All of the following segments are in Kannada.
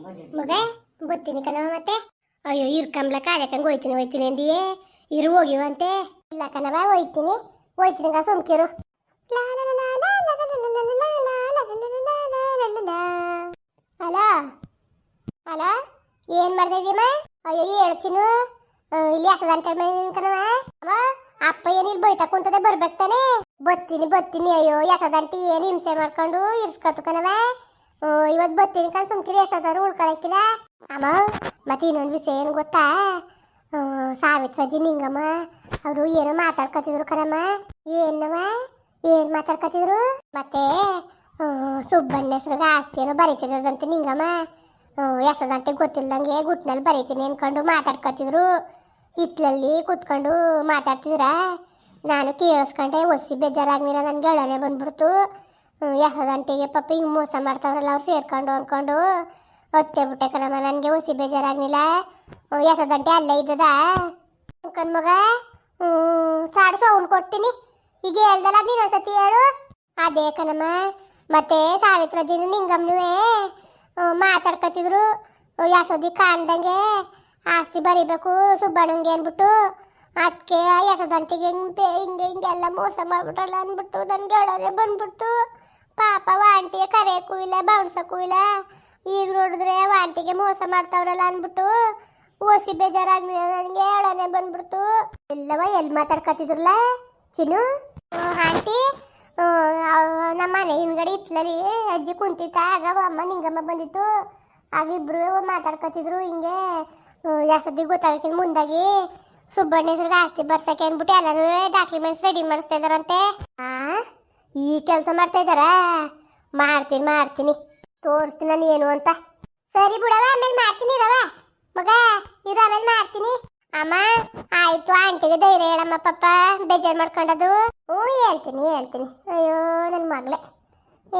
ಮಗ ಬತ್ತೀನಿ ಕಣವ ಮತ್ತೆ ಅಯ್ಯೋ ಇರ್ಕಂಬ್ಲ ಕಾರ್ಯಕ್ಕಂಗೆ ಹೋಯ್ತೀನಿ ಹೋಯ್ತೀನಿ ಅಂದಿಯೇ ಇರು ಹೋಗಿವಂತೆ ಇಲ್ಲ ಕಣವ ಹೋಯ್ತೀನಿ ಹೋಯ್ತೀನಿ ಗ ಸುಮ್ಕಿರು ಹಲೋ ಅಲೋ ಏನ್ ಮಾಡ್ತಾ ಅಯ್ಯೋ ಹೇಳ್ಚಿನು ಇಲ್ಲಿ ಹಸದ ಕಣವ ಅಮ್ಮ ಅಪ್ಪ ಏನಿಲ್ ಬೈತಾ ಕುಂತದೆ ಬರ್ಬೇಕು ತಾನೆ ಬತ್ತೀನಿ ಬತ್ತೀನಿ ಅಯ್ಯೋ ಯಸದಂಟಿ ಏನು ಹಿಂಸೆ ಮಾಡ್ಕೊಂಡು ಇರ್ಸ್ಕೊತು ಕಣವ ಇವತ್ತು ಬರ್ತೀನಿ ಕಣ್ ಸುಮ್ಕಿರಿ ಎಷ್ಟಾದ್ರು ಉಳ್ಕೊಳಕ್ಕಿಲ್ಲ ಅಮ್ಮ, ಮತ್ತೆ ಇನ್ನೊಂದು ವಿಷಯ ಏನು ಗೊತ್ತಾ? ಸಾವಿತ್ರಜಿ ನಿಂಗಮ್ಮ, ಅವರು ಏನೋ ಮಾತಾಡ್ಕೊತಿದ್ರು ಕರಮ್ಮ ಏನವ ಏನ್ ಮಾತಾಡ್ಕೊತಿದ್ರು? ಮತ್ತೆ ಸುಬ್ಬಣ್ಣ ಹೆಸ್ರಿಗೆ ಆಸ್ತಿ ಏನೋ ಬರೀತಿದಂತೆ ನಿಂಗಮ್ಮ. ಎಸದಂಟೆ ಗೊತ್ತಿಲ್ದಂಗೆ ಗುಟ್ನಲ್ಲಿ ಬರೀತೀನಿ ಅನ್ಕೊಂಡು ಮಾತಾಡ್ಕೊತಿದ್ರು. ಹಿತ್ಲಲ್ಲಿ ಕೂತ್ಕೊಂಡು ಮಾತಾಡ್ತಿದ್ರ? ನಾನು ಕೇಳಿಸ್ಕೊಂಡೆ, ಒಸಿ ಬೇಜಾರಾಗ್ಲಿಲ್ಲ, ನನಗೆ ಗೆಳನೆ ಬಂದ್ಬಿಡ್ತು. ಎಸದಂಟಿಗೆ ಪಾಪ ಹಿಂಗೆ ಮೋಸ ಮಾಡ್ತಾವ್ರಲ್ಲ, ಅವ್ರು ಸೇರ್ಕೊಂಡು ಅನ್ಕೊಂಡು ಹೊತ್ತೆ ಬಿಟ್ಟೆ ಕಣಮ್ಮ, ನನಗೆ ಒಸಿ ಬೇಜಾರಾಗ್ಲಿಲ್ಲ. ಗಂಟೆ ಅಲ್ಲೇ ಇದ್ದದ? ಕನ್ ಮಗ ಸಾಡು ಸೌಂಡ್ ಕೊಡ್ತೀನಿ. ಈಗ ಹೇಳ್ದಲ್ಲ ನೀನು ಒಂದ್ಸತಿ ಹೇಳು. ಅದೇ ಕಣಮ್ಮ, ಮತ್ತೆ ಸಾವಿತ್ರಜ್ಜಿನು ನಿಂಗಮ್ಮನುವೆ ಮಾತಾಡ್ಕೊತಿದ್ರು. ಯಾಸೋದಿ ಕಾಣ್ದಂಗೆ. ಆಸ್ತಿ ಬರಿಬೇಕು, ಸುಬ್ಬಣ್ಣಂಗೆ ಅಂದ್ಬಿಟ್ಟು ಅದಕ್ಕೆ ಯಶೋದಂಟಿಗೆ ಹಿಂಗೆ ಹಿಂಗೆ ಹಿಂಗೆಲ್ಲ ಮೋಸ ಮಾಡ್ಬಿಟ್ರಲ್ಲ ಅಂದ್ಬಿಟ್ಟು ನನ್ಗೆ ಹೇಳೋರೆ ಬಂದ್ಬಿಡ್ತು. ಪಾಪ ವಾಂಟಿಗೆ ಕರೆಯಕ್ಕೂ ಇಲ್ಲ ಬೌನ್ಸ ಇಲ್ಲ ಈಗ ನೋಡಿದ್ರೆ ವಾಂಟಿಗೆ ಮೋಸ ಮಾಡ್ತಾವ್ರಲ್ಲ ಅಂದ್ಬಿಟ್ಟು ಓಸಿ ಬೇಜಾರಾಗಿ ನನಗೆ ಹೇಳೋನೆ ಬಂದ್ಬಿಡ್ತು. ಎಲ್ಲವ ಎಲ್ಲಿ ಮಾತಾಡ್ಕತ್ತಿದ್ರಲ್ಲ, ಚಿನ್ನು? ಆಂಟಿ. ನಮ್ಮ ಮನೆ ಹಿಂದ್ಗಡೆ ಇತ್ಲಲ್ಲಿ ಅಜ್ಜಿ ಕುಂತಿತ್ತ ಆಗ ಅಮ್ಮ ನಿಂಗಮ್ಮ ಬಂದಿತ್ತು. ಆಗ ಇಬ್ರು ಮಾತಾಡ್ಕತ್ತಿದ್ರು ಹಿಂಗೆ. ಯಾಸದಿ ಗೊತ್ತಾಗಕ್ಕಿಂತ ಮುಂದಾಗಿ ಸುಬ್ಬಣ್ಣ ಹೆಸರು ಆಸ್ತಿ ಬರ್ಸಕ್ಕೆ ಅಂದ್ಬಿಟ್ಟು ಎಲ್ಲರೂ ಡಾಕ್ಯುಮೆಂಟ್ಸ್ ರೆಡಿ ಮಾಡಿಸ್ತಾ ಇದಾರಂತೆ ಈ ಕೆಲಸ ಮಾಡ್ತಾ ಇದ್ದಾರಾ ಮಾಡ್ತೀನಿ ಮಾಡ್ತೀನಿ. ತೋರಿಸ್ತೀನಿ ನಾನು ಏನು ಅಂತ. ಸರಿ ಬಿಡವ ಆಮೇಲೆ ಮಾಡ್ತೀನಿ ರವ ಮಗ, ಇರು, ಆಮೇಲೆ ಮಾಡ್ತೀನಿ. ಅಮ್ಮ, ಆಯ್ತು, ಆಂಟಿಗೆ ಧೈರ್ಯ ಹೇಳಮ್ಮ ಪಪ್ಪ ಬೇಜಾರು ಮಾಡ್ಕೊಂಡದು. ಹ್ಞೂ, ಹೇಳ್ತೀನಿ ಹೇಳ್ತೀನಿ. ಅಯ್ಯೋ ನನ್ನ ಮಗಳೇ.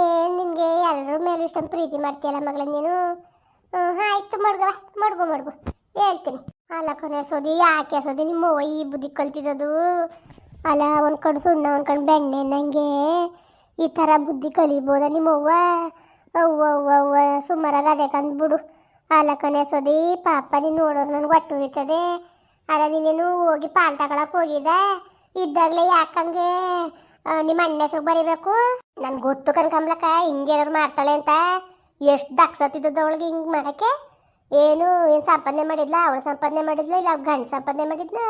ಏನು ನಿನಗೆ ಎಲ್ಲರ ಮೇಲೆ ಇಷ್ಟೊಂದು ಪ್ರೀತಿ ಮಾಡ್ತೀಯಲ್ಲ ಮಗಳ ನೀನು? ಹ್ಞೂ, ಆಯ್ತು ಮಡ್ಗವ ಮಡ್ಗು ಮಡ್ಗು. ಹೇಳ್ತೀನಿ. ಅಲ್ಲ ಕೊನೆ ಸೋದಿ, ಯಾಕೆ ಸೋದಿ, ನಿಮ್ಮ ಈ ಬುದ್ಧಿ ಕಲ್ತಿದ್ದದು? ಅಲ್ಲ, ಒಂದು ಕಣ್ಣು ಸುಣ್ಣ, ಒಂದು ಬೆಣ್ಣೆ, ನಂಗೆ ಈ ಥರ ಬುದ್ಧಿ ಕಲಿಬೋದ ನಿಮ್ಮವ್ವ? ಅವ್ವ ಅವ್ವ ಅವ್ವ ಸುಮಾರಾಗ ಅದೇ ಕಂದ್ಬಿಡು ಅಲ್ಲ ಕಣೆ ಸೋದಿ ಪಾಪ ನೀನು ನೋಡೋರು ನನಗೆ ಒಟ್ಟು ಉರಿತದೆ ಅಲ್ಲ, ನೀನೇನು ಹೋಗಿ ಪಾಲ್ ತಗೊಳಕ್ ಹೋಗಿದ್ದೆ? ಇದ್ದಾಗಲೇ ಯಾಕಂಗೆ ನಿಮ್ಮ ಅಣ್ಣ ಹೆಸರು ಬರಿಬೇಕು? ನನ್ಗೆ ಗೊತ್ತು ಕನ್ಕಂಬ್ಲಕ್ಕ ಹಿಂಗೇನಾರು ಮಾಡ್ತಾಳೆ ಅಂತ. ಎಷ್ಟು ದಕ್ಸತ್ತಿದ್ದದ ಅವಳಿಗೆ ಹಿಂಗೆ ಮಾಡಕ್ಕೆ? ಏನು ಏನು ಸಂಪಾದನೆ ಮಾಡಿದ್ಲ? ಅವಳು ಸಂಪಾದನೆ ಮಾಡಿದ್ಲ? ಇಲ್ಲ, ಅವ್ಳು ಗಂಡು ಸಂಪಾದನೆ ಮಾಡಿದ್ನ?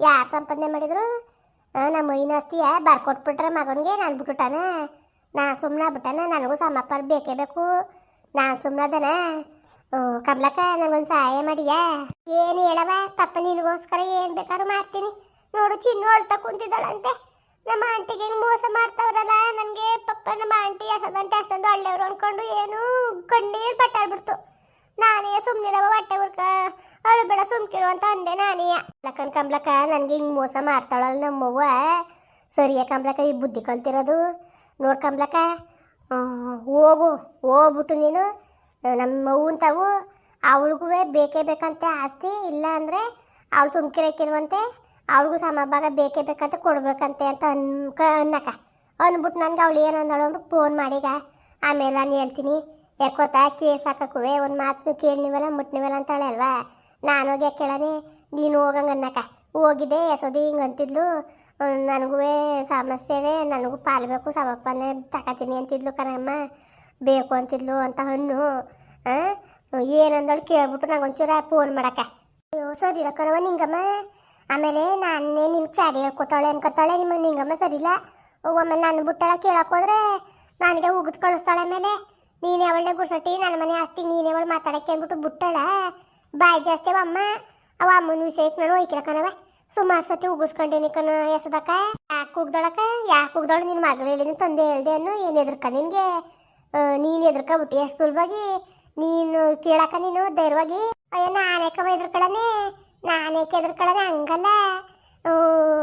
ಯಾರು ಸಂಪಾದನೆ ಮಾಡಿದ್ರು? ನಮ್ಮ ಐನ ಆಸ್ತಿಯ ಬರ್ಕೊಟ್ಬಿಟ್ರೆ ಮಗನಿಗೆ ನಾನು ಬಿಟ್ಟುಟಾನ ನಾ ಸುಮ್ಮನೆ ಬಿಟ್ಟಾನ ನನಗೂ ಸಮಪ್ಪರ್ ಬೇಕೇ ಬೇಕು. ನಾನು ಸುಮ್ಮನದನ ಕಮಲಕ್ಕ ನನಗೊಂದು ಸಹಾಯ ಮಾಡಿಯಾ? ಏನು ಹೇಳವ? ಪಪ್ಪ ನಿನಗೋಸ್ಕರ ಏನು ಬೇಕಾದ್ರೂ ಮಾಡ್ತೀನಿ. ನೋಡು, ಚಿನ್ನು ಅಳ್ತಾ ಕುಂತಿದ್ದಾಳಂತೆ. ನಮ್ಮ ಆಂಟಿಗೆ ಮೋಸ ಮಾಡ್ತಾವ್ರಲ್ಲ? ನನಗೆ ಪಪ್ಪ ನಮ್ಮ ಆಂಟಿ ಹಸದಂತೆ ಅಷ್ಟೊಂದು ಒಳ್ಳೆಯವರು ಅನ್ಕೊಂಡು ಏನು ಕಣ್ಣೀರು ಪಟ್ಟಾಡ್ಬಿಡ್ತು. ನಾನೇ ಸುಮ್ಮನಿರವ ಹೊಟ್ಟೆ ಉರ್ಕ ಅಳುಬೇಡ ಸುಮ್ಕಿರು ಅಂತ ಅಂದೆ ನಾನೇ. ಲಕ್ಕನ್ ಕಂಬ್ಲಕ್ಕ ನನಗೆ ಹಿಂಗೆ ಮೋಸ ಮಾಡ್ತಾಳಲ್ಲ ನಮ್ಮವ್ವ. ಸರಿಯ ಕಂಬ್ಲಕ್ಕ ಈ ಬುದ್ಧಿ ಕಲ್ತಿರೋದು? ನೋಡ್ ಕಂಬ್ಲಕ್ಕ ಹೋಗು ಹೋಗ್ಬಿಟ್ಟು ನೀನು. ನಮ್ಮ ತಾವು ಅವಳಿಗೂ ಬೇಕೇ ಬೇಕಂತೆ ಆಸ್ತಿ, ಇಲ್ಲ ಅಂದರೆ ಅವಳು ಸುಮ್ಕಿರಕ್ಕಿಲ್ವಂತೆ ಅವಳಿಗೂ ಸಮಭಾಗ ಬೇಕೇ ಬೇಕಂತ ಕೊಡ್ಬೇಕಂತೆ ಅಂತ ಅನ್ಕ ಅನ್ನಕ. ಅಂದ್ಬಿಟ್ಟು ನನಗೆ ಅವಳು ಏನು ಅಂದಳು ಅಂದ್ಬಿಟ್ಟು ಫೋನ್ ಮಾಡಿಗ ಆಮೇಲೆ ನಾನು ಹೇಳ್ತೀನಿ. ಯಾಕೋತಾ ಕೇಸ್ ಹಾಕಕ್ಕುವೆ ಒಂದು ಮಾತು ಕೇಳಿನಿವಲ್ಲ ಮುಟ್ನಿವಲ್ಲ ಅಂತಾಳೆ ಅಲ್ವಾ? ನಾನು ಹೋಗಿ ಕೇಳನೆ? ನೀನು ಹೋಗಂಗೆ ಅನ್ನಕ. ಹೋಗಿದ್ದೆ ಎಸೋದಿ ಹಿಂಗೆ ಅಂತಿದ್ಲು. ನನಗೂ ಸಮಸ್ಯೆ ಇದೆ, ನನಗೂ ಪಾಲ್ಬೇಕು ಸಮಪ್ಪನೆ ತಗೋತೀನಿ ಅಂತಿದ್ಲು ಕಣಮ್ಮ. ಬೇಕು ಅಂತಿದ್ಲು ಅಂತ ಹಣ್ಣು. ಏನಂದಳು ಕೇಳ್ಬಿಟ್ಟು ನಂಗೆ ಒಂಚೂರ ಫೋನ್ ಮಾಡಕ್ಕ. ಅಯ್ಯೋ, ಸರಿ ಇಲ್ಲ ಕಣವ ನಿಂಗಮ್ಮ. ಆಮೇಲೆ ನಾನೇ ನಿಮ್ಗೆ ಚಾಡಿ ಹೇಳ್ಕೊಟ್ಟಾಳೆ ಅನ್ಕೊತಾಳೆ, ನಿಮ್ಮ ನಿಂಗಮ್ಮ ಸರಿಲ್ಲ ಒಮ್ಮೆ ನಾನು ಬಿಟ್ಟಾಳ ಕೇಳಕ್ಕೆ ಹೋದ್ರೆ ನನಗೆ ಉಗಿದು ಕಳಿಸ್ತಾಳೆ ಆಮೇಲೆ. ನೀನೇ ಅವಳನ್ನೇ ಗುರ್ಸಟ್ಟಿ ನನ್ನ ಮನೆ ಆಸ್ತಿ ನೀನೇ ಅವಳು ಮಾತಾಡಕ್ಕೆ ಅಂದ್ಬಿಟ್ಟು ಬುಟ್ಟಳ. ಬಾಯಿ ಜಾಸ್ತಿ ಅಮ್ಮ. ಅವ ಅಮ್ಮನ ವಿಷಯಕ್ಕೆ ನಾನು ಹೋಯ್ಕಿಲ್ಲ ಕಣವ ಸುಮಾರು ಸತಿ ಉಗಿಸ್ಕೊಂಡೇನಿ ಕಣ ಎಸದಕ್ಕ ಯಾಕೆ ಉಗ್ದಳಕ ಯಾಕೆ ಕೂಗ್ದಳು ನಿನ್ನ ಮಗಳು ಹೇಳಿದ ತಂದೆ ಹೇಳ್ದೆ ಅನ್ನು. ಏನು ಎದ್ರಕ ನಿನಗೆ? ನೀನು ಎದ್ರಕಬಿಟ್ಟು ಎಷ್ಟು ಸುಲಭವಾಗಿ ನೀನು ಕೇಳಕ ನೀನು ಧೈರ್ಯವಾಗಿ ಅಯ್ಯೋ ನಾನೇಕವ ಎದ್ರಕಳನೆ? ನಾನೇಕೆ ಎದ್ರಕಳನೆ? ಹಂಗಲ್ಲ.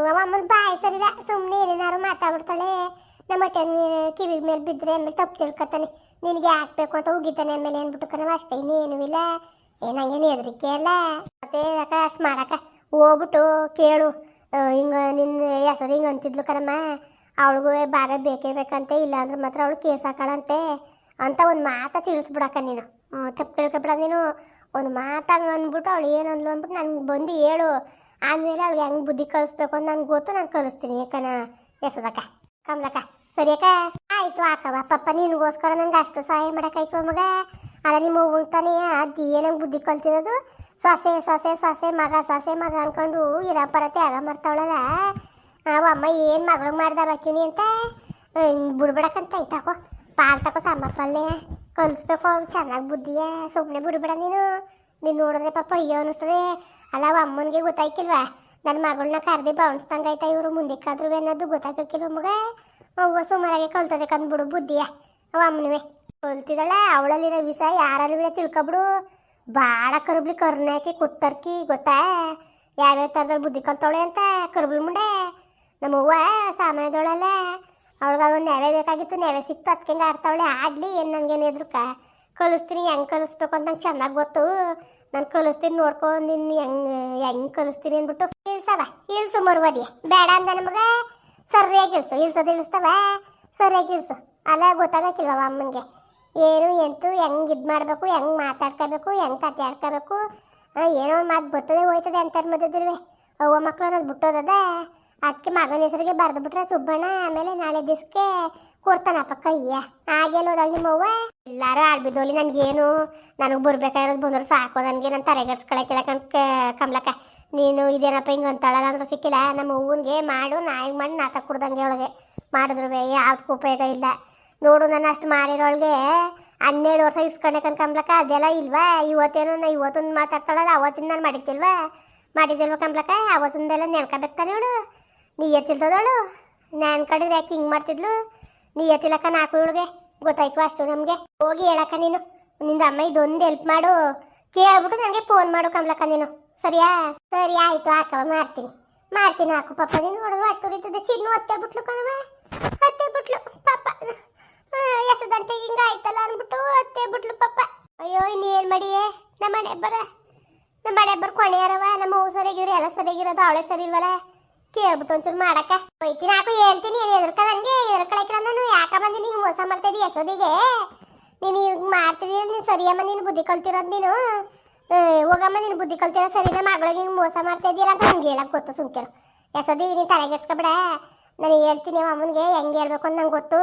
ಅವ ಅಮ್ಮನ ಬಾಯಿ ಸರಿಲ್ಲ ಸುಮ್ಮನೆ ಏನೇನಾರು ಮಾತಾಡ್ಬಿಡ್ತಾಳೆ. ನಮ್ಮ ಟೆನ್ ಕಿವಿ ಮೇಲೆ ಬಿದ್ದರೆ ಆಮೇಲೆ ತಪ್ಪು ತಿಳ್ಕೊತಾನೆ. ನಿನಗೆ ಯಾಕೆ ಬೇಕು ಅಂತ ಉಗಿತಾನೆ ಆಮೇಲೆ ಅಂದ್ಬಿಟ್ಟು ಕಣವ ಅಷ್ಟೇ, ಇನ್ನೇನು ಇಲ್ಲ. ಏನಂಗೇನು ಹೆದರಿಕೆ ಅಲ್ಲ ಮತ್ತೆ ಅಕ್ಕ ಅಷ್ಟು ಮಾಡಕ್ಕ ಹೋಗ್ಬಿಟ್ಟು ಕೇಳು. ಹಿಂಗೆ ನಿನ್ನ ಹೆಸರು ಹಿಂಗೆ ಅಂತಿದ್ಲು ಕಣಮ್ಮ. ಅವಳಿಗೂ ಭಾಗ ಬೇಕೇ ಬೇಕಂತೆ, ಇಲ್ಲ ಅಂದ್ರೆ ಮಾತ್ರ ಅವಳು ಕೇಸ್ ಹಾಕಳಂತೆ ಅಂತ ಒಂದು ಮಾತ ತಿಳಿಸ್ಬಿಡಕ್ಕ ನೀನು. ತಪ್ಪು ಕೇಳ್ಕೊಬಿಡ ನೀನು. ಒಂದು ಮಾತಂಗೆ ಅಂದ್ಬಿಟ್ಟು ಅವಳು ಏನು ಅಂದ್ಲು ಅಂದ್ಬಿಟ್ಟು ನನಗೆ ಬಂದು ಹೇಳು. ಆಮೇಲೆ ಅವಳಿಗೆ ಹೆಂಗೆ ಬುದ್ಧಿ ಕಲಿಸ್ಬೇಕು ಅಂತ ನನಗೆ ಗೊತ್ತು, ನಾನು ಕಲಿಸ್ತೀನಿ ಯಾಕನ ಎಸದಕ್ಕ ಕಮಲಕ್ಕ. ಸರಿ ಅಕ್ಕ ಆಯ್ತು ಆಕವ. ಪಪ್ಪ ನಿನಗೋಸ್ಕರ ನಂಗೆ ಅಷ್ಟು ಸಹಾಯ ಮಾಡಕ್ಕಾಯ್ತು ಮಗ. ಅಲ್ಲ ನಿಮ್ಮ ತಾನೇ ಅದು ಏನಂಗೆ ಬುದ್ಧಿ ಕಲ್ತಿರೋದು? ಸೊಸೆ ಸೊಸೆ ಸೊಸೆ, ಮಗ ಸೊಸೆ, ಮಗ ಅನ್ಕೊಂಡು ಇರ ಪರ ತ್ಯಾಗ ಮಾಡ್ತಾವಳಲ್ಲ. ಅವ ಅಮ್ಮ ಏನು ಮಗಳು ಮಾಡ್ದ ಬಾಕಿನಿ ಅಂತ? ಬಿಡ್ಬೇಡಕ್ಕಂತ ಐತಾಕೋ ಪಾಲ್ ತಕೋ ಸಾಂಬಾರು ಪಲ್ಯ ಕಲಿಸ್ಬೇಕು ಅವ್ಳು ಚೆನ್ನಾಗಿ ಬುದ್ಧಿಯ. ಸುಮ್ಮನೆ ಬಿಡ್ಬೇಡ ನೀನು. ನೀನು ನೋಡಿದ್ರೆ ಪಾಪ ಅಯ್ಯೋ ಅನಿಸ್ತದೆ ಅಲ್ಲ ಅವ ಅಮ್ಮನಿಗೆ ಗೊತ್ತಾಯ್ಕಿಲ್ವಾ? ನನ್ನ ಮಗಳನ್ನ ಕರ್ದಿ ಬೌನ್ಸ್ದಂಗೆ ಆಯ್ತಾ ಇವರು. ಮುಂದಕ್ಕಾದ್ರೂ ಅನ್ನೋದು ಗೊತ್ತಾಗಕ್ಕಿಲ್ವ ಮಗ? ಅವ್ವ ಸುಮಾರಾಗಿ ಕಲ್ತದೆ ಕಂದ್ಬಿಡು ಬುದ್ಧಿಯ. ಅವ ಅಮ್ಮನವೇ. ಕಲ್ತಿದ್ದಾಳೆ, ಅವಳಲ್ಲಿರೋ ವಿಷ ಯಾರಲ್ಲಿ ತಿಳ್ಕೊಬಿಡು. ಭಾಳ ಕರುಬ್ಲಿ ಕರ್ನಾಕಿ ಕುತ್ತರ್ಕಿ, ಗೊತ್ತಾ? ಯಾವ್ಯಾವ ಥರದಲ್ಲಿ ಬುದ್ಧಿ ಕಲ್ತವಳೆ ಅಂತ ಕರುಬ್ಲಿ ಮುಂಡೆ. ನಮ್ಮವ್ವ ಸಾಮಾನ್ಯದವಳಲ್ಲ. ಅವಳಿಗೆ ಅದೊಂದು ನೆವೆ ಬೇಕಾಗಿತ್ತು, ನೆವೆ ಸಿಕ್ತು ಅದಕ್ಕೆ ಆಡ್ತಾವಳೆ. ಆಡಲಿ ಏನು ನನಗೇನು ಎದ್ರಕ? ಕಲಿಸ್ತೀನಿ, ಹೆಂಗೆ ಕಲಿಸ್ಬೇಕು ಅಂತ ನಂಗೆ ಚೆನ್ನಾಗಿ ಗೊತ್ತು. ನಾನು ಕಲಿಸ್ತೀನಿ ನೋಡ್ಕೊಂಡು ನಿನ್ನ ಹೆಂಗೆ ಹೆಂಗೆ ಕಲಿಸ್ತೀನಿ ಅಂದ್ಬಿಟ್ಟು. ಇಳ್ಸವ ಇಳ್ಸು ಬದಿಯ ಬೇಡ ಅಂದ ನಮಗೆ. ಸರಿಯಾಗಿ ಇಳಿಸು ಇಳ್ಸೋದು ಇಳಿಸ್ತಾವ ಸರಿಯಾಗಿ ಅಲ್ಲ, ಗೊತ್ತಾಗಕ್ಕಿಲ್ವ ಅಮ್ಮನಿಗೆ? ಏನು, ಎಂತು ಹೆಂಗೆ ಇದು ಮಾಡಬೇಕು, ಹೆಂಗೆ ಮಾತಾಡ್ಕೋಬೇಕು, ಹೆಂಗೆ ಕತೆ ಆಡ್ಕೋಬೇಕು? ಏನೋ ಒಂದು ಮಾತು ಬರ್ತದೆ ಹೋಯ್ತದೆ ಅಂತಾರೆ ಮದುವೆ ಅವ್ವ ಮಕ್ಕಳು ಅನ್ನೋದು ಬಿಟ್ಟೋದದ? ಅದಕ್ಕೆ ಮಗನ ಹೆಸರಿಗೆ ಬರೆದು ಬಿಟ್ರೆ ಸುಬ್ಬಣ್ಣ, ಆಮೇಲೆ ನಾಳೆ ದಿವಸಕ್ಕೆ ಕೊಡ್ತಾನಪ್ಪ ಕೈಯ. ನಿಮ್ಮ ನಿಮ್ಮವ್ವ? ಎಲ್ಲಾರು ಆಡ್ಬಿದ್ದೋಲಿ ನನಗೇನು? ನನಗೆ ಬರ್ಬೇಕಾಗಿರೋದು ಬಂದ್ರೆ ಸಾಕು, ನನಗೆ ನನ್ನ ತಲೆಗಡ್ಸ್ಕೊಳಕ್ಕಿಲ್ಲ ಕಮ್ಲಕ್ಕ. ನೀನು ಇದೇನಪ್ಪ ಹಿಂಗೆ ಅಂತಾಳಲ್ಲ ಅಂದ್ರೆ ಸಿಕ್ಕಿಲ್ಲ. ನಮ್ಮ ಹೂವನ್ಗೆ ಮಾಡು ನಾಯಿ ಮಾಡಿ ನಾತ ಕುಡ್ದಂಗೆ ಒಳಗೆ ಮಾಡಿದ್ರು ಯಾವ್ದಕ್ಕೂ ಉಪಯೋಗ ಇಲ್ಲ. ನೋಡು ನಾನು ಅಷ್ಟು ಮಾಡಿರೋಳಿಗೆ ಹನ್ನೆರಡು ವರ್ಷ ಇಸ್ಕೊಂಡೆ ಕಂಬ್ಲಕ್ಕ ಅದೆಲ್ಲ ಇಲ್ವಾ? ಇವತ್ತೇನೋ ನಾ ಇವತ್ತೊಂದು ಮಾತಾಡ್ತಾಳಲ್ಲ, ಅವತ್ತಿಂದ ನಾನು ಮಾಡಿದ್ದಿಲ್ವಾ? ಮಾಡಿದ್ದಿಲ್ವ ಕಂಬ್ಲಕ್ಕ ಅವತ್ತಿಂದೆಲ್ಲ ನೆನ್ಕೊಬೇಕಾನೆ ಅವಳು. ನೀ ಎತ್ತಿಲ್ತದವಳು ನಾನು ಕಡಿದ್ರೆ ಯಾಕೆ ಹಿಂಗೆ ಮಾಡ್ತಿದ್ಲು? ನೀ ಎತ್ತಿಲಕ್ಕ ನಾಲ್ಕು ಇವಳಿಗೆ. ಗೊತ್ತಾಯ್ತು ಅಷ್ಟು ನಮಗೆ. ಹೋಗಿ ಹೇಳಕ್ಕ ನೀನು. ನಿಂದ ಅಮ್ಮ ಇದೊಂದು ಹೆಲ್ಪ್ ಮಾಡು. ಕೇಳ್ಬಿಟ್ಟು ನನಗೆ ಫೋನ್ ಮಾಡು ಕಂಬ್ಲಕ್ಕ ನೀನು. ಸರಿಯಾ? ಸರಿ, ಆಯ್ತು ಹಾಕವ ಮಾಡ್ತೀನಿ. ಮಾಡ್ತೀನಿ ಹಾಕು, ಪಾಪ. ನೀನು ನೋಡಿದ್ರು ಅಟ್ಟೂರಿದ್ದದೆ ಚಿನ್ನು ಅತ್ತೆ ಬಿಟ್ಲು ಕಣವ ಅತ್ತೆ ಬಿಟ್ಲು, ಪಾಪ. ಎಸದಂತೆ ಹಿಂಗ ಆಯ್ತಲ್ಲ ಅಂದ್ಬಿಟ್ಟು ಅತ್ತೆ ಬಿಟ್ಲು, ಪಾಪ. ಅಯ್ಯೋ, ಇನ್ನೇನು ಮಾಡಿಯೇ? ನಮ್ಮ ಮನೆ ಬರ ನಮ್ಮ ಮನೆ ಬರ್ ಕೊನೆಯಾರವ. ನಮ್ಮ ಹೂ ಸರಿಗಿದ್ರೆ ಎಲ್ಲ ಸರಿಗಿರೋದು ಅವಳೆ ಸರಿ ಇಲ್ವಲ್ಲ ಕೇಳ್ಬಿಟ್ಟು ಒಂಚೂರು ಮಾಡಕ್ಕ. ಹೋಯ್ತೀನಿ, ಹಾಕು, ಹೇಳ್ತೀನಿ, ಏನು ಎದುರ್ಕ ನನಗೆ? ಎದುರ್ಕಳಕ್ಕೆ ನಾನು. ಯಾಕ ಬಂದು, ನೀನು ಮೋಸ ಮಾಡ್ತಾ ಇದೀಯ ನೀನು ಈಗ ಮಾಡ್ತಿದ್ದೀಯ ನೀನು ಸರಿಯಮ್ಮ, ನೀನು ಬುದ್ಧಿ ಕಲ್ತಿರೋದು ನೀನು? ಹೋಗಮ್ಮ, ನೀನು ಬುದ್ಧಿ ಕಲ್ತಿರೋ ಸರಿ ನಮ್ಮ ಮಗಳಿಗೆ ನೀನು ಮೋಸ ಮಾಡ್ತಾ ಇದೀಯಲ್ಲ ಅಂತ ಹಂಗೆ ಹೇಳಕ್ ಗೊತ್ತು ಸುಮ್ಕಿರು. ಎಸೋದಿ ನೀನು ತಲೆಗೆಡ್ಸ್ಕೊಬಿಡ ನಾನು ಹೇಳ್ತೀನಿ ಅಮ್ಮನಿಗೆ, ಹೆಂಗೆ ಹೇಳ್ಬೇಕು ಅಂತ ನಂಗೆ ಗೊತ್ತು.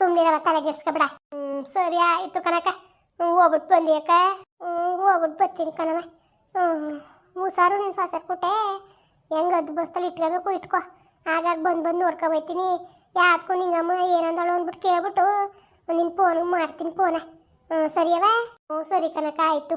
ಸುಮ್ಮನೆ ತಲೆಗೆಡ್ಸ್ಕೊಬಿಡ ಹ್ಞೂ ಸರಿ ಆಯಿತು ಕನಕ ಹ್ಞೂ ಹೋಗ್ಬಿಟ್ಟು ಬಂದಿ ಅಕ್ಕ. ಹ್ಞೂ ಹೋಗ್ಬಿಟ್ಟು ಬರ್ತೀನಿ ಕಣವ ಹ್ಞೂ ಸಾರು ನೀನು ಸಾಸರ್ ಕೊಟ್ಟೆ ಹೆಂಗೆ ಅದು ಬಸ್ತಲ್ಲಿ ಇಟ್ಕೋಬೇಕು ಇಟ್ಕೋ. ಆಗಾಗ ಬಂದು ಬಂದು ನೋಡ್ಕೊ ಬೈತೀನಿ ಯಾಕೋ ನಿಂಗಮ್ಮ ಏನಂದಳು ಅಂದ್ಬಿಟ್ಟು ಕೇಳ್ಬಿಟ್ಟು ನಿನ್ನ ಫೋನ್ ಮಾಡ್ತೀನಿ ಫೋನ ಹ್ಞೂ ಸರಿಯವ? ಹ್ಞೂ ಸರಿ ಕನಕ ಆಯಿತು.